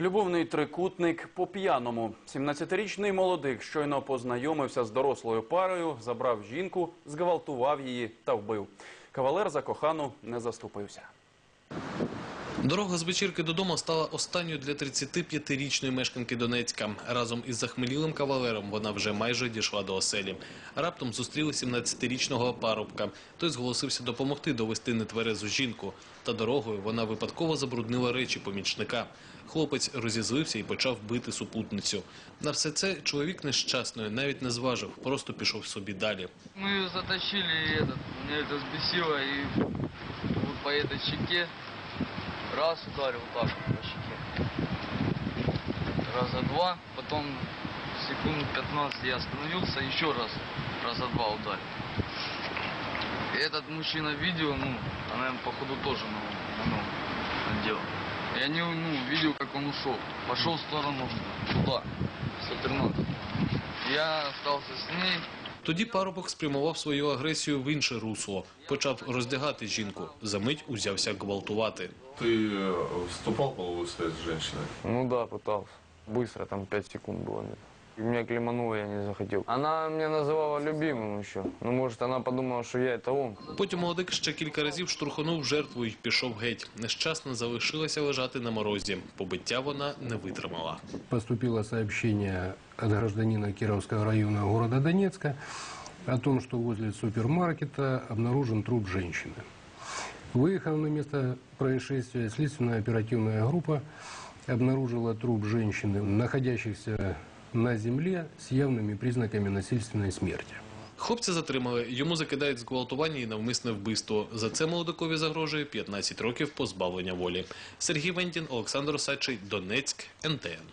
Любовний трикутник по п'яному. 17-річний молодик щойно познайомився з дорослою парою, забрав жінку, зґвалтував її та вбив. Кавалер за кохану не заступився. Дорога з вечірки додому стала останньою для 35-річної мешканки Донецька. Разом із захмелілим кавалером вона вже майже дійшла до оселі. Раптом зустріли 17-річного парубка. Той зголосився допомогти довести нетверезу жінку. Та дорогою вона випадково забруднила речі помічника. Хлопець розізлився і почав бити супутницю. На все це чоловік нещасної навіть не зважив, просто пішов собі далі. Мы ее затащили, и этот, меня это взбесило, и вот по этой щеке раз ударил вот по щеке. Раза два, потом секунд 15 я остановился, еще раз, раза два ударил. И этот мужчина видео, ну, она ему, походу тоже на, на ногу надела. Я не ну, видел, как он ушел. Пошел в сторону туда, 113. Я остался с ней, Тоді парубок спрямував свою агресію в інше русло. Почав роздягати жінку. Замить узявся гвалтувати. Ты э, вступал в половую связь с женщиной? Ну да, пытался. Быстро, там 5 секунд было. где-то. И Меня клемануло, я не захотел. Она меня называла любимым еще. Ну, может, она подумала, что я это он. Потім молодик ще кілька разів штурхонув жертву і пішов геть. Нещасна залишилася лежати на морозі. Побиття вона не витримала. Поступило сообщение от гражданина Кировского района города Донецка о том, что возле супермаркета обнаружен труп женщины. Выехав на место происшествия, следственная оперативная группа обнаружила труп женщины, находящихся на земле с явными признаками насильственной смерти. Хлопця затримали. Йому закидають зґвалтування і навмисне вбивство. За це молодикові загрожує 15 років позбавлення волі. Сергій Вентін, Олександр Осадчий, Донецьк, НТН.